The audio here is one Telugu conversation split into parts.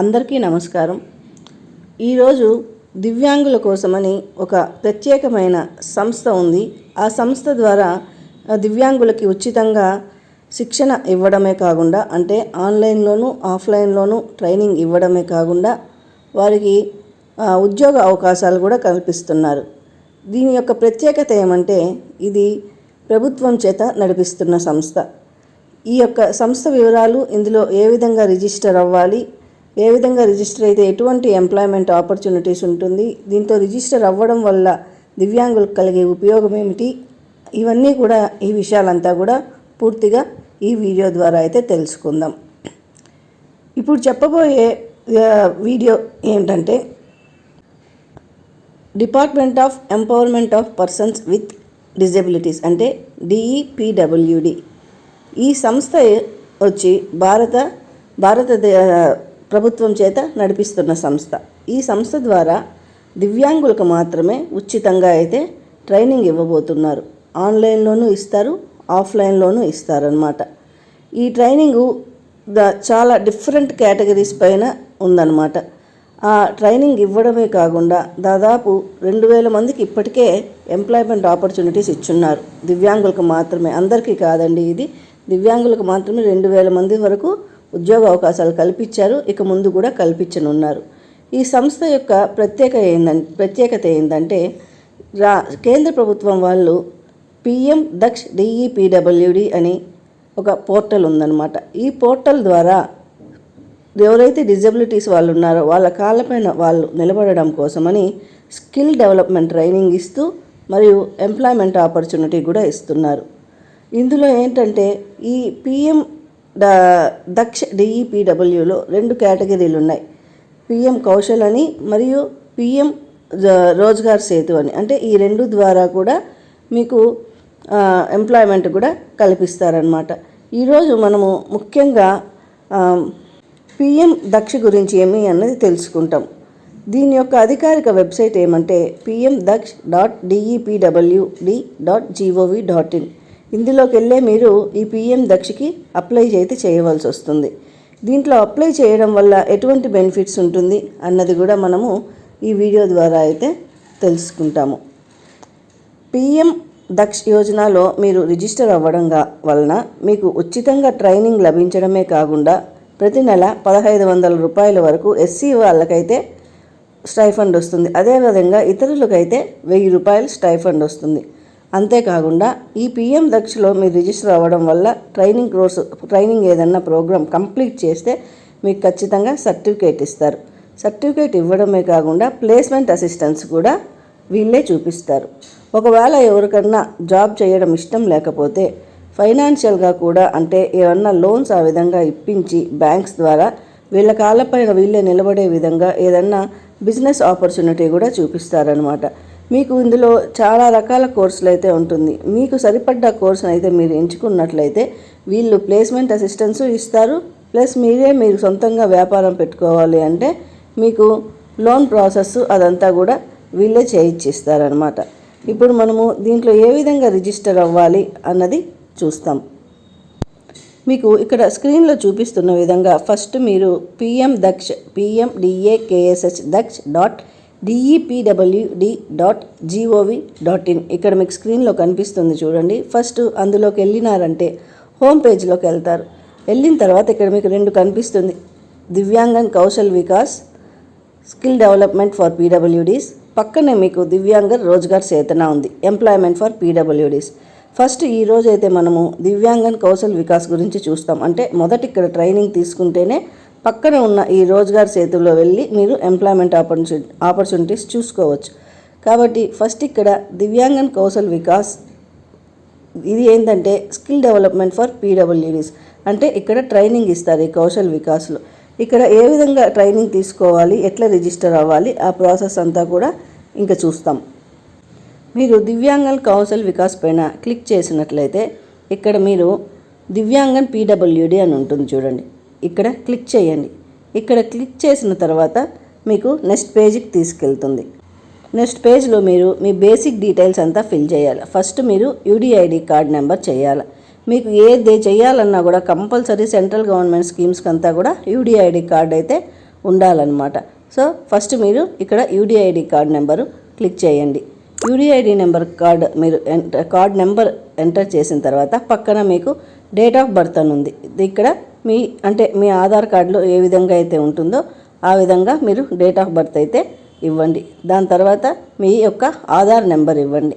అందరికీ నమస్కారం. ఈరోజు దివ్యాంగుల కోసమని ఒక ప్రత్యేకమైన సంస్థ ఉంది. ఆ సంస్థ ద్వారా దివ్యాంగులకి ఉచితంగా శిక్షణ ఇవ్వడమే కాకుండా అంటే ఆన్లైన్లోనూ ఆఫ్లైన్లోనూ ట్రైనింగ్ ఇవ్వడమే కాకుండా వారికి ఉద్యోగ అవకాశాలు కూడా కల్పిస్తున్నారు. దీని యొక్క ప్రత్యేకత ఏమంటే ఇది ప్రభుత్వం చేత నడిపిస్తున్న సంస్థ. ఈ యొక్క సంస్థ వివరాలు ఇందులో ఏ విధంగా రిజిస్టర్ అవ్వాలి ఏ విధంగా రిజిస్టర్ అయితే ఎటువంటి ఎంప్లాయ్మెంట్ ఆపర్చునిటీస్ ఉంటుంది? దీంతో రిజిస్టర్ అవ్వడం వల్ల దివ్యాంగులకు కలిగే ఉపయోగం ఏమిటి? ఇవన్నీ కూడా ఈ విషయాలంతా కూడా పూర్తిగా ఈ వీడియో ద్వారా అయితే తెలుసుకుందాం. ఇప్పుడు చెప్పబోయే వీడియో ఏంటంటే department of empowerment of persons with disabilities అంటే D E P W D ఈ సంస్థ వచ్చి భారత భారత ప్రభుత్వం చేత నడిపిస్తున్న సంస్థ. ఈ సంస్థ ద్వారా దివ్యాంగులకు మాత్రమే ఉచితంగా అయితే ట్రైనింగ్ ఇవ్వబోతున్నారు. ఆన్లైన్లోనూ ఇస్తారు ఆఫ్లైన్లోనూ ఇస్తారనమాట ఈ ట్రైనింగు ద- చాలా డిఫరెంట్ కేటగిరీస్ పైన ఉందన్నమాట. ఆ ట్రైనింగ్ ఇవ్వడమే కాకుండా దాదాపు రెండు వేల మందికి ఇప్పటికే ఎంప్లాయ్మెంట్ ఆపర్చునిటీస్ ఇచ్చున్నారు. దివ్యాంగులకు మాత్రమే. అందరికీ కాదండి ఇది. దివ్యాంగులకు మాత్రమే రెండు వేల మంది వరకు ఉద్యోగ అవకాశాలు కల్పించారు. ఇక ముందు కూడా కల్పించనున్నారు. ఈ సంస్థ యొక్క ప్రత్యేక ఏందంటే ప్రత్యేకత ఏంటంటే రా కేంద్ర ప్రభుత్వం వాళ్ళు పిఎం దక్ష్ డిఈపిడబ్ల్యూడి అని ఒక పోర్టల్ ఉందన్నమాట. ఈ పోర్టల్ ద్వారా ఎవరైతే డిజబిలిటీస్ వాళ్ళు ఉన్నారో వాళ్ళ కాళ్ళపైన వాళ్ళు నిలబడడం కోసమని స్కిల్ డెవలప్మెంట్ ట్రైనింగ్ ఇస్తూ మరియు ఎంప్లాయ్మెంట్ ఆపర్చునిటీ కూడా ఇస్తున్నారు. ఇందులో ఏంటంటే ఈ పిఎం దక్ష డిఈపిడబ్ల్యూలో రెండు కేటగిరీలు ఉన్నాయి పిఎం కౌశల్ అని మరియు పిఎం రోజ్గార్ సేతు అని. అంటే ఈ రెండు ద్వారా కూడా మీకు ఎంప్లాయ్మెంట్ కూడా కల్పిస్తారనమాట ఈరోజు మనము ముఖ్యంగా పిఎం దక్ష గురించి ఏమి అన్నది తెలుసుకుంటాం. దీని యొక్క అధికారిక వెబ్సైట్ ఏమంటే P M Daksh dot D E P W D dot G O V dot in. ఇందులోకి వెళ్ళే మీరు ఈ పిఎం దక్షకి అప్లై అయితే చేయవలసి వస్తుంది. దీంట్లో అప్లై చేయడం వల్ల ఎటువంటి బెనిఫిట్స్ ఉంటుంది అన్నది కూడా మనము ఈ వీడియో ద్వారా అయితే తెలుసుకుంటాము. పిఎం దక్ష్ యోజనలో మీరు రిజిస్టర్ అవ్వడం వలన మీకు ఉచితంగా ట్రైనింగ్ లభించడమే కాకుండా ప్రతి నెల పదహైదు వందల రూపాయల వరకు ఎస్సీ వాళ్ళకైతే స్టైఫండ్ వస్తుంది. అదేవిధంగా ఇతరులకైతే వెయ్యి రూపాయలు స్టైఫండ్ వస్తుంది. అంతేకాకుండా ఈ పిఎం దక్షలో మీరు రిజిస్టర్ అవ్వడం వల్ల ట్రైనింగ్ కోర్సు ట్రైనింగ్ ఏదన్నా ప్రోగ్రామ్ కంప్లీట్ చేస్తే మీకు ఖచ్చితంగా సర్టిఫికేట్ ఇస్తారు. సర్టిఫికేట్ ఇవ్వడమే కాకుండా ప్లేస్మెంట్ అసిస్టెన్స్ కూడా వీళ్ళే చూపిస్తారు. ఒకవేళ ఎవరికన్నా జాబ్ చేయడం ఇష్టం లేకపోతే ఫైనాన్షియల్గా కూడా అంటే ఏమన్నా లోన్స్ ఆ విధంగా ఇప్పించి బ్యాంక్స్ ద్వారా వీళ్ళ కాళ్ళపైన వీళ్ళే నిలబడే విధంగా ఏదన్నా బిజినెస్ ఆపర్చునిటీ కూడా చూపిస్తారనమాట మీకు ఇందులో చాలా రకాల కోర్సులు అయితే ఉంటుంది. మీకు సరిపడ్డ కోర్సును అయితే మీరు ఎంచుకున్నట్లయితే వీళ్ళు ప్లేస్మెంట్ అసిస్టెన్స్ ఇస్తారు. ప్లస్ మీరే మీరు సొంతంగా వ్యాపారం పెట్టుకోవాలి అంటే మీకు లోన్ ప్రాసెస్ అదంతా కూడా వీళ్ళే చేయించిస్తారనమాట ఇప్పుడు మనము దీంట్లో ఏ విధంగా రిజిస్టర్ అవ్వాలి అన్నది చూస్తాం. మీకు ఇక్కడ స్క్రీన్లో చూపిస్తున్న విధంగా ఫస్ట్ మీరు P M Daksh P M D A K S H Daksh dot D E P W D dot G O V dot in ఇక్కడ మీకు స్క్రీన్లో కనిపిస్తుంది చూడండి. ఫస్ట్ అందులోకి వెళ్ళినారంటే హోమ్ పేజ్లోకి వెళ్తారు. వెళ్ళిన తర్వాత ఇక్కడ మీకు రెండు కనిపిస్తుంది. Divyangan Kaushal Vikas skill development for P W Ds పక్కనే మీకు దివ్యాంగర్ రోజ్గార్ సేతన ఉంది. ఎంప్లాయ్మెంట్ ఫర్ పీడబ్ల్యూడీస్ ఫస్ట్ ఈ రోజు అయితే మనము దివ్యాంగన్ కౌశల్ వికాస్ గురించి చూస్తాం. అంటే మొదట ఇక్కడ ట్రైనింగ్ తీసుకుంటేనే పక్కన ఉన్న ఈ రోజ్గార్ సేతులో వెళ్ళి మీరు ఎంప్లాయ్మెంట్ ఆపర్చునిటీ ఆపర్చునిటీస్ చూసుకోవచ్చు. కాబట్టి ఫస్ట్ ఇక్కడ దివ్యాంగన్ కౌశల్ వికాస్ ఇది ఏంటంటే స్కిల్ డెవలప్మెంట్ ఫర్ పీడబ్ల్యూడీస్ అంటే ఇక్కడ ట్రైనింగ్ ఇస్తారు ఈ కౌశల్ వికాస్లో. ఇక్కడ ఏ విధంగా ట్రైనింగ్ తీసుకోవాలి ఎట్లా రిజిస్టర్ అవ్వాలి ఆ ప్రాసెస్ అంతా కూడా ఇంకా చూస్తాం. మీరు దివ్యాంగన్ కౌశల్ వికాస్ పైన క్లిక్ చేసినట్లయితే ఇక్కడ మీరు దివ్యాంగన్ పీడబ్ల్యూడి అని ఉంటుంది చూడండి. ఇక్కడ క్లిక్ చేయండి. ఇక్కడ క్లిక్ చేసిన తర్వాత మీకు నెక్స్ట్ పేజీకి తీసుకెళ్తుంది. నెక్స్ట్ పేజ్లో మీరు మీ బేసిక్ డీటెయిల్స్ అంతా ఫిల్ చేయాలి. ఫస్ట్ మీరు U D I D card number చేయాలి. మీకు ఏది చేయాలన్నా కూడా కంపల్సరీ సెంట్రల్ గవర్నమెంట్ స్కీమ్స్కి అంతా కూడా యూడిఐడి కార్డ్ అయితే ఉండాలన్నమాట. సో ఫస్ట్ మీరు ఇక్కడ U D I D card number click చేయండి. U D I D number card మీరు కార్డ్ నెంబర్ ఎంటర్ చేసిన తర్వాత పక్కన మీకు డేట్ ఆఫ్ బర్త్ అని ఉంది. ఇక్కడ మీ అంటే మీ ఆధార్ కార్డులో ఏ విధంగా అయితే ఉంటుందో ఆ విధంగా మీరు డేట్ ఆఫ్ బర్త్ అయితే ఇవ్వండి. దాని తర్వాత మీ యొక్క ఆధార్ నెంబర్ ఇవ్వండి.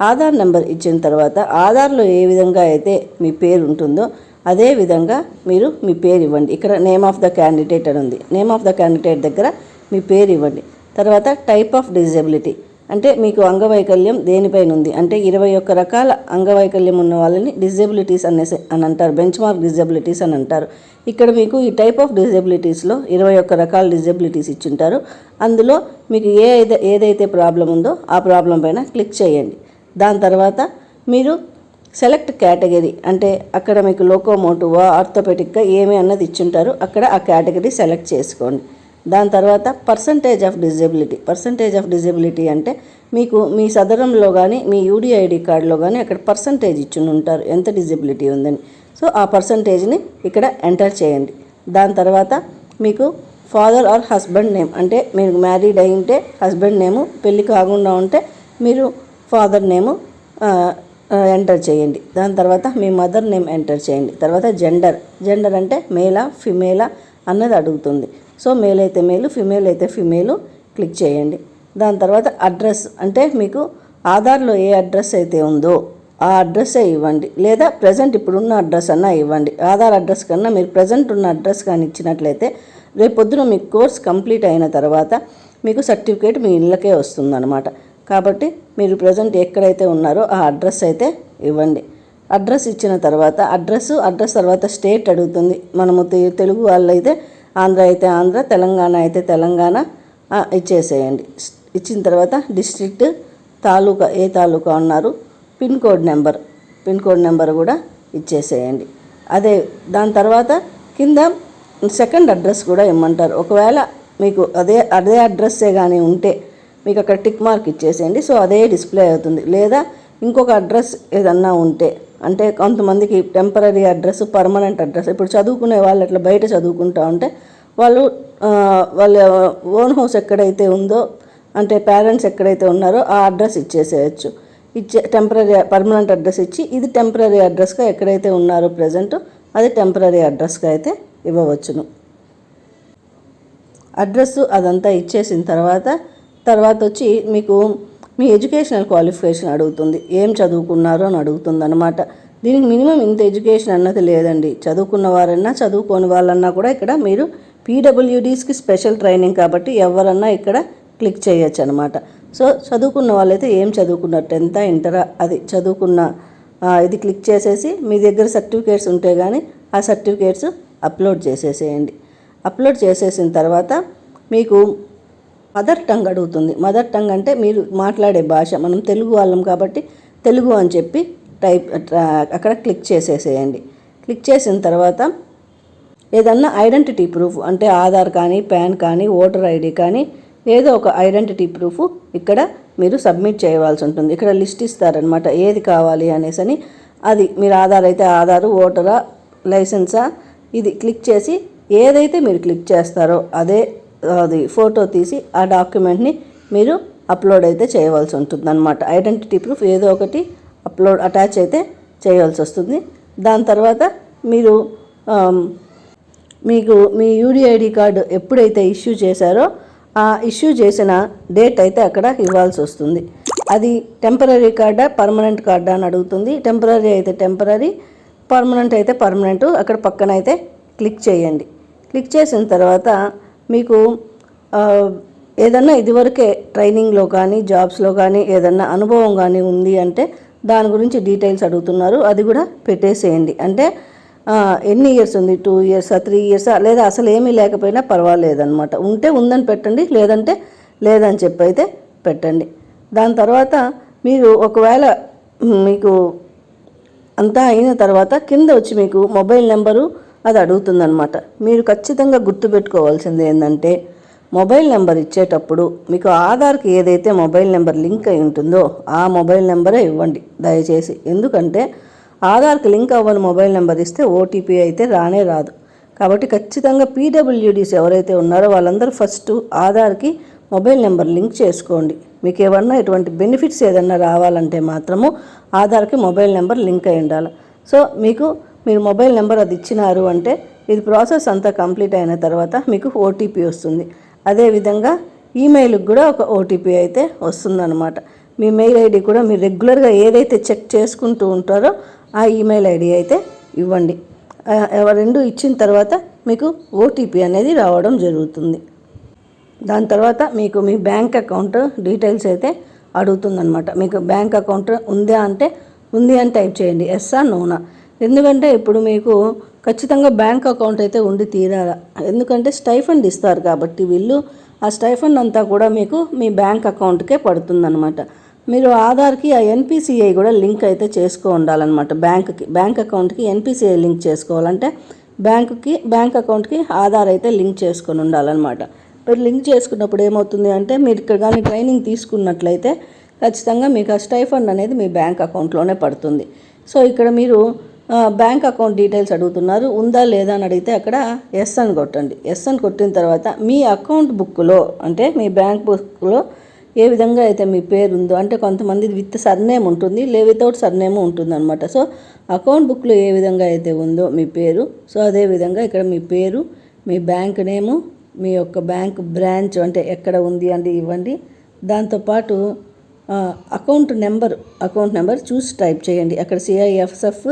ఆధార్ నెంబర్ ఇచ్చిన తర్వాత ఆధార్లో ఏ విధంగా అయితే మీ పేరు ఉంటుందో అదే విధంగా మీరు మీ పేరు ఇవ్వండి. ఇక్కడ నేమ్ ఆఫ్ ద క్యాండిడేట్ అని ఉంది. నేమ్ ఆఫ్ ద క్యాండిడేట్ దగ్గర మీ పేరు ఇవ్వండి. తర్వాత టైప్ ఆఫ్ డిజబిలిటీ అంటే మీకు అంగవైకల్యం దేనిపైన ఉంది అంటే ఇరవై ఒక్క రకాల అంగవైకల్యం ఉన్న వాళ్ళని డిజేబిలిటీస్ అనేసి అని అంటారు బెంచ్ మార్క్ డిజేబిలిటీస్ అని అంటారు. ఇక్కడ మీకు ఈ టైప్ ఆఫ్ డిజేబిలిటీస్లో ఇరవై ఒక్క రకాల డిజేబిలిటీస్ ఇచ్చింటారు. అందులో మీకు ఏ అయితే ఏదైతే ప్రాబ్లం ఉందో ఆ ప్రాబ్లం పైన క్లిక్ చేయండి. దాని తర్వాత మీరు సెలెక్ట్ కేటగిరీ అంటే అక్కడ మీకు లోకోమోటివా ఆర్థోపెటిక్గా ఏమి అన్నది ఇచ్చుంటారు అక్కడ ఆ కేటగిరీ సెలెక్ట్ చేసుకోండి. దాని తర్వాత percentage of disability percentage of disability అంటే మీకు మీ సదరంలో కానీ మీ యూడిఐడి కార్డులో కానీ అక్కడ పర్సంటేజ్ ఇచ్చుని ఉంటారు ఎంత డిజేబిలిటీ ఉందని. సో ఆ పర్సంటేజ్ని ఇక్కడ ఎంటర్ చేయండి. దాని తర్వాత మీకు ఫాదర్ ఆర్ హస్బెండ్ నేమ్ అంటే మీరు మ్యారీడ్ అయి ఉంటే హస్బెండ్ నేము పెళ్ళి కాకుండా ఉంటే మీరు ఫాదర్ నేము ఎంటర్ చేయండి. దాని తర్వాత మీ మదర్ నేమ్ ఎంటర్ చేయండి. తర్వాత జెండర్ జెండర్ అంటే మేలా ఫిమేలా అన్నది అడుగుతుంది. సో మేల్ అయితే మేలు ఫిమేల్ అయితే ఫిమేలు క్లిక్ చేయండి. దాని తర్వాత అడ్రస్ అంటే మీకు ఆధార్లో ఏ అడ్రస్ అయితే ఉందో ఆ అడ్రస్సే ఇవ్వండి. లేదా ప్రజెంట్ ఇప్పుడున్న అడ్రస్ అన్నా ఇవ్వండి. ఆధార్ అడ్రస్ కన్నా మీరు ప్రజెంట్ ఉన్న అడ్రస్ కానీ ఇచ్చినట్లయితే రేపు పొద్దున మీ కోర్స్ కంప్లీట్ అయిన తర్వాత మీకు సర్టిఫికేట్ మీ ఇళ్ళకే వస్తుందన్నమాట. కాబట్టి మీరు ప్రజెంట్ ఎక్కడైతే ఉన్నారో ఆ అడ్రస్ అయితే ఇవ్వండి. అడ్రస్ ఇచ్చిన తర్వాత అడ్రస్ అడ్రస్ తర్వాత స్టేట్ అడుగుతుంది. మనము తెలుగు వాళ్ళైతే ఆంధ్ర అయితే ఆంధ్ర తెలంగాణ అయితే తెలంగాణ ఇచ్చేసేయండి. ఇచ్చిన తర్వాత డిస్ట్రిక్ట్ తాలూకా ఏ తాలూకా ఉన్నారు pin code number pin code number కూడా ఇచ్చేసేయండి. అదే దాని తర్వాత కింద సెకండ్ అడ్రస్ కూడా ఇమ్మంటారు. ఒకవేళ మీకు అదే అదే అడ్రస్సే కానీ ఉంటే మీకు అక్కడ టిక్ మార్క్ ఇచ్చేసేయండి. సో అదే డిస్ప్లే అవుతుంది. లేదా ఇంకొక అడ్రస్ ఏదన్నా ఉంటే అంటే కొంతమందికి టెంపరీ అడ్రస్ పర్మనెంట్ అడ్రస్ ఇప్పుడు చదువుకునే వాళ్ళు అట్లా బయట చదువుకుంటా ఉంటే వాళ్ళు వాళ్ళ ఓన్ హౌస్ ఎక్కడైతే ఉందో అంటే పేరెంట్స్ ఎక్కడైతే ఉన్నారో ఆ అడ్రస్ ఇచ్చేసేయచ్చు. ఇచ్చే టెంపరీ పర్మనెంట్ అడ్రస్ ఇచ్చి ఇది టెంపరీ అడ్రస్గా ఎక్కడైతే ఉన్నారో ప్రజెంట్ అది టెంపరీ అడ్రస్గా అయితే ఇవ్వవచ్చును. అడ్రస్ అదంతా ఇచ్చేసిన తర్వాత తర్వాత వచ్చి మీకు మీ ఎడ్యుకేషనల్ క్వాలిఫికేషన్ అడుగుతుంది. ఏం చదువుకున్నారో అని అడుగుతుంది అనమాట దీనికి మినిమం ఇంత ఎడ్యుకేషన్ అన్నది లేదండి. చదువుకున్న వారన్నా చదువుకోని వాళ్ళన్నా కూడా ఇక్కడ మీరు పీడబ్ల్యూడీస్కి స్పెషల్ ట్రైనింగ్ కాబట్టి ఎవరన్నా ఇక్కడ క్లిక్ చేయొచ్చు అనమాట సో చదువుకున్న వాళ్ళైతే ఏం చదువుకున్నారు? టెన్త్ ఇంటరా? అది చదువుకున్న ఇది క్లిక్ చేసేసి మీ దగ్గర సర్టిఫికేట్స్ ఉంటే కానీ ఆ సర్టిఫికేట్స్ అప్లోడ్ చేసేసేయండి. అప్లోడ్ చేసేసిన తర్వాత మీకు మదర్ టంగ్ అడుగుతుంది. మదర్ టంగ్ అంటే మీరు మాట్లాడే భాష. మనం తెలుగు వాళ్ళం కాబట్టి తెలుగు అని చెప్పి టైప్ అక్కడ క్లిక్ చేసేసేయండి. క్లిక్ చేసిన తర్వాత ఏదన్నా ఐడెంటిటీ ప్రూఫ్ అంటే ఆధార్ కానీ పాన్ కానీ ఓటర్ ఐడి కానీ ఏదో ఒక ఐడెంటిటీ ప్రూఫ్ ఇక్కడ మీరు సబ్మిట్ చేయవలసి ఉంటుంది. ఇక్కడ లిస్ట్ ఇస్తారనమాట ఏది కావాలి అనేసి అని. అది మీరు ఆధార్ అయితే ఆధారు ఓటరా లైసెన్సా ఇది క్లిక్ చేసి ఏదైతే మీరు క్లిక్ చేస్తారో అదే అది ఫోటో తీసి ఆ డాక్యుమెంట్ని మీరు అప్లోడ్ అయితే చేయవలసి ఉంటుంది అనమాట ఐడెంటిటీ ప్రూఫ్ ఏదో ఒకటి అప్లోడ్ అటాచ్ అయితే చేయవలసి వస్తుంది. దాని తర్వాత మీరు మీకు మీ U D I D card ఎప్పుడైతే ఇష్యూ చేశారో ఆ ఇష్యూ చేసిన డేట్ అయితే అక్కడ ఇవ్వాల్సి వస్తుంది. అది టెంపరీ కార్డా పర్మనెంట్ కార్డా అని అడుగుతుంది. టెంపరీ అయితే టెంపరీ పర్మనెంట్ అయితే పర్మనెంట్. అక్కడ పక్కన అయితే క్లిక్ చేయండి. క్లిక్ చేసిన తర్వాత మీకు ఏదన్నా ఇదివరకే ట్రైనింగ్లో కానీ జాబ్స్లో కానీ ఏదన్నా అనుభవం కానీ ఉంది అంటే దాని గురించి డీటెయిల్స్ అడుగుతున్నారు. అది కూడా పెట్టేసేయండి. అంటే ఎన్ని ఇయర్స్ ఉంది? టూ ఇయర్సా త్రీ ఇయర్సా లేదా అసలు ఏమీ లేకపోయినా పర్వాలేదన్నమాట. ఉంటే ఉందని పెట్టండి లేదంటే లేదని చెప్పి అయితే పెట్టండి. దాని తర్వాత మీరు ఒకవేళ మీకు అంతా అయిన తర్వాత కింద వచ్చి మీకు మొబైల్ నెంబరు అది అడుగుతుందనమాట మీరు ఖచ్చితంగా గుర్తుపెట్టుకోవాల్సింది ఏంటంటే మొబైల్ నెంబర్ ఇచ్చేటప్పుడు మీకు ఆధార్కి ఏదైతే మొబైల్ నెంబర్ లింక్ అయి ఉంటుందో ఆ మొబైల్ నెంబరే ఇవ్వండి దయచేసి. ఎందుకంటే ఆధార్కి లింక్ అవ్వని మొబైల్ నెంబర్ ఇస్తే ఓటీపీ అయితే రానే రాదు. కాబట్టి ఖచ్చితంగా పీడబ్ల్యూడీస్ ఎవరైతే ఉన్నారో వాళ్ళందరూ ఫస్ట్ ఆధార్కి మొబైల్ నెంబర్ లింక్ చేసుకోండి. మీకు ఏమన్నా ఇటువంటి బెనిఫిట్స్ ఏదన్నా రావాలంటే మాత్రము ఆధార్కి మొబైల్ నెంబర్ లింక్ అయి ఉండాలి. సో మీకు మీరు మొబైల్ నెంబర్ అది ఇచ్చినారు అంటే ఇది ప్రాసెస్ అంతా కంప్లీట్ అయిన తర్వాత మీకు ఓటీపీ వస్తుంది. అదేవిధంగా ఈమెయిల్కి కూడా ఒక ఓటీపీ అయితే వస్తుందన్నమాట. మీ మెయిల్ ఐడి కూడా మీరు రెగ్యులర్గా ఏదైతే చెక్ చేసుకుంటూ ఉంటారో ఆ ఈమెయిల్ ఐడి అయితే ఇవ్వండి. రెండు ఇచ్చిన తర్వాత మీకు ఓటీపీ అనేది రావడం జరుగుతుంది. దాని తర్వాత మీకు మీ బ్యాంక్ అకౌంట్ డీటెయిల్స్ అయితే అడుగుతుందనమాట మీకు బ్యాంక్ అకౌంట్ ఉందా అంటే ఉంది అని టైప్ చేయండి. ఎస్ఆ నోనా ఎందుకంటే ఇప్పుడు మీకు ఖచ్చితంగా బ్యాంక్ అకౌంట్ అయితే ఉండి తీరాల. ఎందుకంటే స్టైఫండ్ ఇస్తారు కాబట్టి వీళ్ళు ఆ స్టైఫండ్ అంతా కూడా మీకు మీ బ్యాంక్ అకౌంట్కే పడుతుందన్నమాట. మీరు ఆధార్కి ఆ ఎన్పిసిఐ కూడా లింక్ అయితే చేసుకో ఉండాలన్నమాట. బ్యాంక్కి బ్యాంక్ అకౌంట్కి ఎన్పిసిఐ లింక్ చేసుకోవాలంటే బ్యాంకుకి బ్యాంక్ అకౌంట్కి ఆధార్ అయితే లింక్ చేసుకొని ఉండాలన్నమాట. మీరు లింక్ చేసుకున్నప్పుడు ఏమవుతుంది అంటే మీరు ఇక్కడ కానీ ట్రైనింగ్ తీసుకున్నట్లయితే ఖచ్చితంగా మీకు ఆ స్టైఫండ్ అనేది మీ బ్యాంక్ అకౌంట్లోనే పడుతుంది. సో ఇక్కడ మీరు బ్యాంక్ అకౌంట్ డీటెయిల్స్ అడుగుతున్నారు. ఉందా లేదా అని అడిగితే అక్కడ ఎస్ అని కొట్టండి. ఎస్ అని కొట్టిన తర్వాత మీ అకౌంట్ బుక్లో అంటే మీ బ్యాంక్ బుక్లో ఏ విధంగా అయితే మీ పేరు ఉందో అంటే కొంతమంది విత్ సర్నేమ్ ఉంటుంది లే వితౌట్ సర్నేమ్ ఉంటుంది అనమాట సో అకౌంట్ బుక్లో ఏ విధంగా అయితే ఉందో మీ పేరు సో అదే విధంగా ఇక్కడ మీ పేరు మీ బ్యాంక్ నేము మీ యొక్క బ్యాంక్ బ్రాంచ్ అంటే ఎక్కడ ఉంది అంటే ఇవ్వండి. దాంతోపాటు అకౌంట్ నెంబర్ అకౌంట్ నెంబర్ చూసి టైప్ చేయండి. అక్కడ C I F F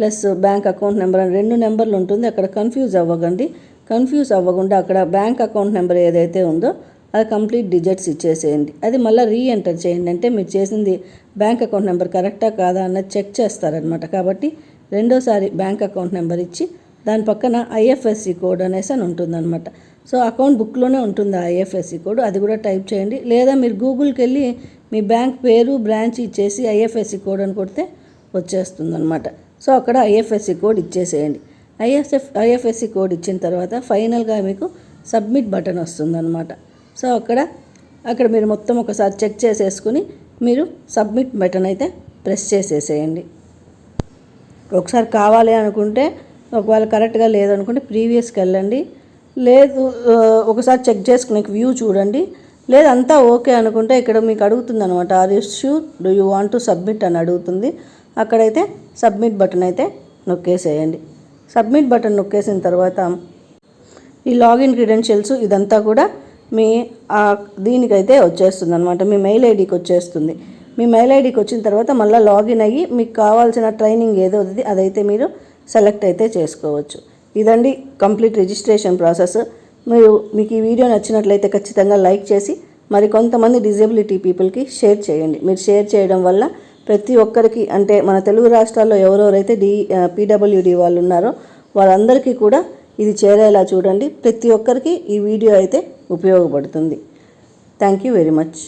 plus bank account number అని రెండు నెంబర్లు ఉంటుంది. అక్కడ కన్ఫ్యూజ్ అవ్వకండి. కన్ఫ్యూజ్ అవ్వకుండా అక్కడ బ్యాంక్ అకౌంట్ నెంబర్ ఏదైతే ఉందో అది కంప్లీట్ డిజిట్స్ ఇచ్చేసేయండి. అది మళ్ళీ రీ ఎంటర్ చేయండి. అంటే మీరు చేసింది బ్యాంక్ అకౌంట్ నెంబర్ కరెక్టా కాదా అన్నది చెక్ చేస్తారనమాట కాబట్టి రెండోసారి బ్యాంక్ అకౌంట్ నెంబర్ ఇచ్చి దాని పక్కన ఐఎఫ్ఎస్సి కోడ్ అనేసి అని ఉంటుందన్నమాట. సో అకౌంట్ బుక్లోనే ఉంటుంది ఆ ఐఎఫ్ఎస్సి కోడ్ అది కూడా టైప్ చేయండి. లేదా మీరు గూగుల్కి వెళ్ళి మీ బ్యాంక్ పేరు బ్రాంచ్ ఇచ్చేసి ఐఎఫ్ఎస్సి కోడ్ అని కొడితే వచ్చేస్తుందన్నమాట. సో అక్కడ ఐఎఫ్ఎస్సి కోడ్ ఇచ్చేసేయండి. ఐఎస్ఎఫ్ ఐఎఫ్ఎస్సి కోడ్ ఇచ్చిన తర్వాత ఫైనల్గా మీకు సబ్మిట్ బటన్ వస్తుందన్నమాట. సో అక్కడ అక్కడ మీరు మొత్తం ఒకసారి చెక్ చేసేసుకుని మీరు సబ్మిట్ బటన్ అయితే ప్రెస్ చేసేసేయండి. ఒకసారి కావాలి అనుకుంటే ఒకవేళ కరెక్ట్గా లేదనుకుంటే ప్రీవియస్కి వెళ్ళండి. లేదు ఒకసారి చెక్ చేసుకునే వ్యూ చూడండి. లేదంతా ఓకే అనుకుంటే ఇక్కడ మీకు అడుగుతుంది అనమాట are you do you want to submit అని అడుగుతుంది. అక్కడైతే సబ్మిట్ బటన్ అయితే నొక్కేసేయండి. సబ్మిట్ బటన్ నొక్కేసిన తర్వాత ఈ లాగిన్ క్రిడెన్షియల్స్ ఇదంతా కూడా మీ దీనికైతే వచ్చేస్తుంది అనమాట మీ మెయిల్ ఐడికి వచ్చేస్తుంది. మీ మెయిల్ ఐడికి వచ్చిన తర్వాత మళ్ళీ లాగిన్ అయ్యి మీకు కావాల్సిన ట్రైనింగ్ ఏదో ఉంది అదైతే మీరు సెలెక్ట్ అయితే చేసుకోవచ్చు. ఇదండి కంప్లీట్ రిజిస్ట్రేషన్ ప్రాసెస్. మీరు మీకు ఈ వీడియో నచ్చినట్లయితే ఖచ్చితంగా లైక్ చేసి మరి కొంతమంది డిజేబిలిటీ పీపుల్కి షేర్ చేయండి. మీరు షేర్ చేయడం వల్ల ప్రతి ఒక్కరికి అంటే మన తెలుగు రాష్ట్రాల్లో ఎవరెవరైతే డి పీడబ్ల్యూడి వాళ్ళు ఉన్నారో వాళ్ళందరికీ కూడా ఇది చేరేలా చూడండి. ప్రతి ఒక్కరికి ఈ వీడియో అయితే ఉపయోగపడుతుంది. Thank you very much